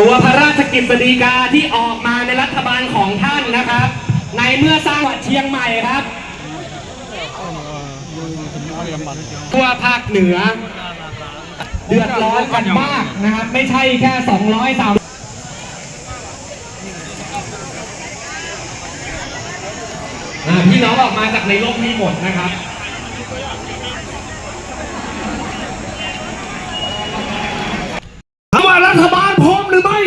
ตัวพระราชกฤษฎีกาที่ออกมาในรัฐบาลของท่านนะครับ ในเมื่อสร้างวัดเชียงใหม่ครับตัวภาคเหนือ เดือดร้อนกันมากนะครับ ไม่ใช่แค่ 200 3อ่าพี่น้องออกมาจากในโลกนี้หมดนะครับ ถามว่ารัฐบาลพร้อมหรือไม่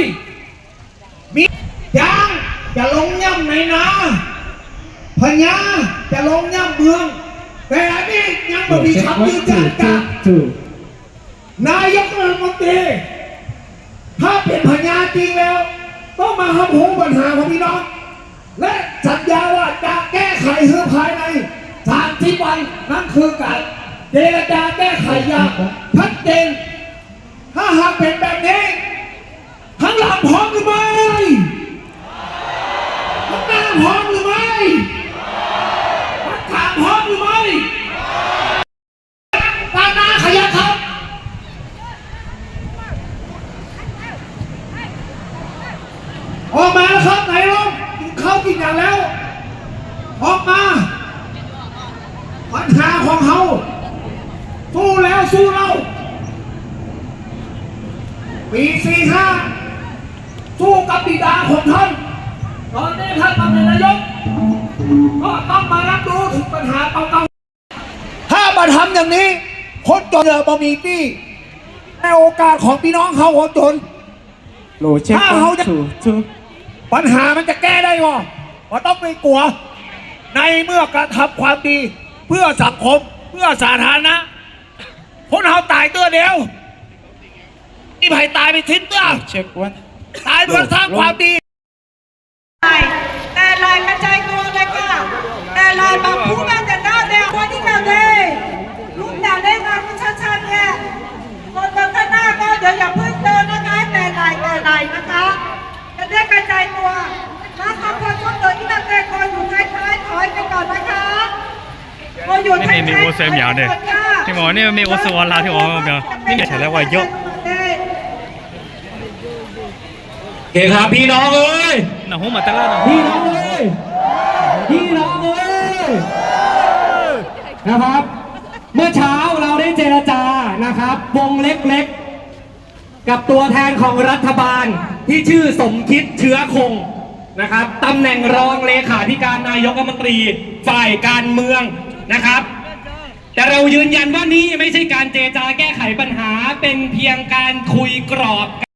มียาง จะลงย่ำในนาพญาจะลงย่ำเมือง แต่อันนี้ยังไม่มีคำยืนยันจากนายกรัฐมนตรีถ้าเป็นพญาจริงแล้ว ต้องมาหาหูปัญหาของพี่น้อง และสัญญาว่าจะแก้ไขเพื่อภายในสามสิบวันนั่นคือการเจรจาแก้ไขอย่างชัดเจนถ้าหากเป็นแบบนี้ข้างหลังพร้อมหรือไม่ข้างหน้าพร้อมหรือไม่ข้างข้างพร้อมหรือไม่ด้านหน้าขยับครับ ออกมาแล้วครับไหนลงกินข้าว กินอย่างแล้ว ออกมา ปัญหาของเขาสู้แล้วสู้เราปีสี่ห้าสู้กับบิดาของท่าน ตอนนี้ท่านมาเป็นนายก ก็ต้องมารับรู้ถึงปัญหาเก่าๆถ้ามาทำอย่างนี้ คนจนเดือบะมีที่ในโอกาสของพี่น้องเขาคนจนโหลเช็คถ้าเขาจะถูถูปัญหามันจะแก้ได้ก็ ว่าต้องไม่กลัว ในเมื่อการทำความดี เพื่อสังคม เพื่อสาธารณะคนเขาตายตัวเดียวนี่ไผ่ตายไปทิ้งตัวเช็ควันตายเพื่อสร้างความดี คอยอยู่ท้ายๆนี่มีโอเซมอย่าเดียที่หมอนี่มีโอสวอลลาที่หมอมาเดียวนี่ใช่แล้วว่าเยอะโอเคครับพี่น้องเอ้ยหน้าหูมาต่ละหน้าพี่น้องเอ้ยพี่น้องเอ้ยนะครับ เมื่อเช้าเราได้เจรจานะครับ วงเล็กๆ กับตัวแทนของรัฐบาลที่ชื่อสมคิดเชื้อคงนะครับตำแหน่งรองเลขาธิการนายกรัฐมนตรี ฝ่ายการเมือง นะครับ แต่เรายืนยันว่านี่ไม่ใช่การเจจาแก้ไขปัญหาเป็นเพียงการคุยกรอบ